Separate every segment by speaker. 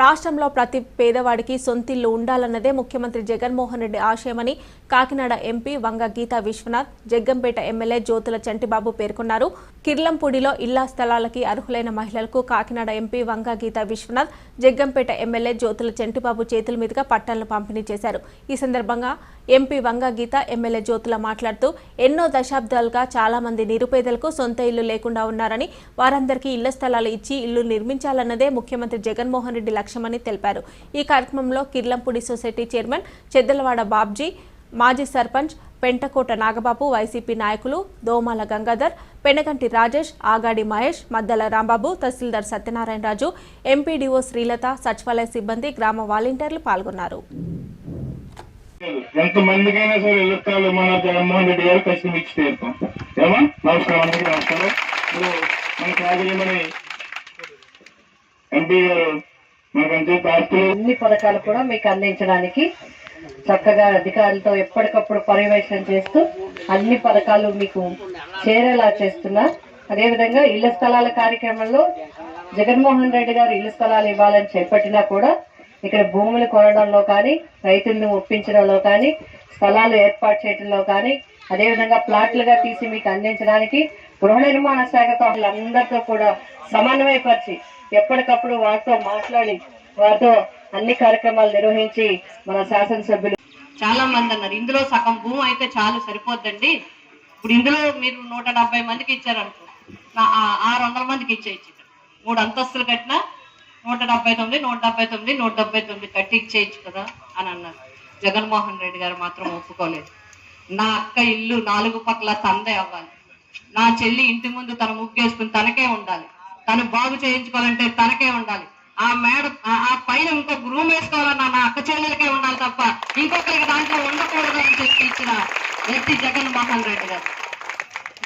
Speaker 1: రాష్ట్రంలో ప్రతి పేదవాడికి సొంతిల్లు ఉండాలన్నదే ముఖ్యమంత్రి జగన్మోహన్ రెడ్డి ఆశయమని కాకినాడ ఎంపీ వంగ గీతా విశ్వనాథ్ జగ్గంపేట ఎమ్మెల్యే జ్యోతుల చంటిబాబు పేర్కొన్నారు. కిర్లంపూడిలో ఇళ్ళ స్థలాలకి అర్హులైన మహిళలకు కాకినాడ ఎంపీ వంగ గీతా విశ్వనాథ్ జగ్గంపేట ఎమ్మెల్యే జ్యోతుల చంటిబాబు చేతుల మీదుగా పట్టాలను పంపిణీ చేశారు. ఈ సందర్భంగా ఎంపీ వంగ గీత ఎమ్మెల్యే జ్యోతుల మాట్లాడుతూ ఎన్నో దశాబ్దాలుగా చాలా మంది నిరుపేదలకు సొంత ఇల్లు లేకుండా ఉన్నారని వారందరికీ ఇళ్ళ స్థలాలు ఇచ్చి ఇల్లు నిర్మించాలన్నదే ముఖ్యమంత్రి జగన్మోహన్ రెడ్డి లక్ష్యమని తెలిపారు. ఈ కార్యక్రమంలో కిర్లంపూడి సొసైటీ చైర్మన్ చెద్దలవాడ బాబ్జీ మాజీ సర్పంచ్ పెంటకోట నాగబాబు వైసీపీ నాయకులు దోమాల గంగాధర్ పెనగంటి రాజేష్ ఆగాడి మహేష్ మద్దల రాంబాబు తహసీల్దార్ సత్యనారాయణ రాజు ఎంపీడీఓ శ్రీలత సచివాలయ సిబ్బంది గ్రామ వాలంటీర్లు పాల్గొన్నారు.
Speaker 2: సరే మన జగన్మోహన్ రెడ్డి గారు ఖచ్చితంగా ఇచ్చి తీరుతాం. ఏమా? నమస్కారం అందరికీ నమస్కారం. మన ఎంపీ గారు
Speaker 3: అన్ని పథకాలు కూడా మీకు అందించడానికి చక్కగా అధికారులతో ఎప్పటికప్పుడు పర్యవేక్షణ చేస్తూ అన్ని పథకాలు మీకు చేరేలా చేస్తున్నా. అదేవిధంగా ఇళ్ళ స్థలాల కార్యక్రమంలో జగన్మోహన్ రెడ్డి గారు ఇళ్ళ స్థలాలు ఇవ్వాలని చేపట్టినా కూడా ఇక్కడ భూములు కొనడంలో కానీ రైతులను ఒప్పించడంలో కానీ స్థలాలు ఏర్పాటు చేయడంలో కానీ అదేవిధంగా ప్లాట్లుగా తీసి మీకు అందించడానికి గృహ నిర్మాణ శాఖతో వాళ్ళందరితో కూడా సమన్వయపరిచి ఎప్పటికప్పుడు వారితో మాట్లాడి వారితో అన్ని కార్యక్రమాలు నిర్వహించి మన శాసనసభ్యులు.
Speaker 4: చాలా మంది అన్నారు. ఇందులో సగం భూమి అయితే చాలు సరిపోద్దండి. ఇప్పుడు ఇందులో మీరు నూట డెబ్బై మందికి ఇచ్చారనుకో ఆరు వందల మందికి ఇచ్చేయచ్చు మూడు అంతస్తులు కట్టినా నూట డెబ్బై తొమ్మిది నూట డెబ్బై తొమ్మిది నూట డెబ్బై తొమ్మిది కట్టి ఇచ్చేయచ్చు కదా అని అన్నారు. జగన్మోహన్ రెడ్డి గారు మాత్రం ఒప్పుకోలేదు. నా అక్క ఇల్లు నాలుగు పక్కల తందే అవ్వాలి. నా చెల్లి ఇంటి ముందు తన ముగ్గేసుకుని తనకే ఉండాలి. తను బాగు చేయించుకోవాలంటే తనకే ఉండాలి. ఆ మేడ ఆ- ఆ పైన ఇంకో రూమ్ వేసుకోవాలన్నా నా అక్క చెల్లెలకే ఉండాలి తప్ప ఇంకొకరికి దాంట్లో ఉండకూడదు అని చెప్పి ఇచ్చిన వ్యక్తి జగన్మోహన్ రెడ్డి గారు.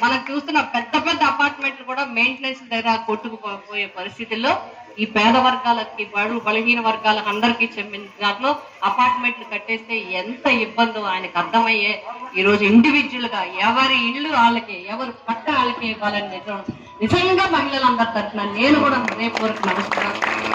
Speaker 4: మనం చూస్తున్న పెద్ద పెద్ద అపార్ట్మెంట్లు కూడా మెయింటెనెన్స్ దగ్గర కొట్టుకుపోయే పరిస్థితుల్లో ఈ పేద వర్గాలకి బడు బలహీన వర్గాల అందరికీ చెందిన దాంట్లో అపార్ట్మెంట్లు కట్టేస్తే ఎంత ఇబ్బందో ఆయనకు అర్థమయ్యే ఈరోజు ఇండివిజువల్గా ఎవరి ఇళ్ళు వాళ్ళకి ఎవరు పట్ట వాళ్ళకి ఇవ్వాలని నిజం నిజంగా మహిళలందరి తరఫున నేను కూడా హృదయపూర్వక నమస్కారం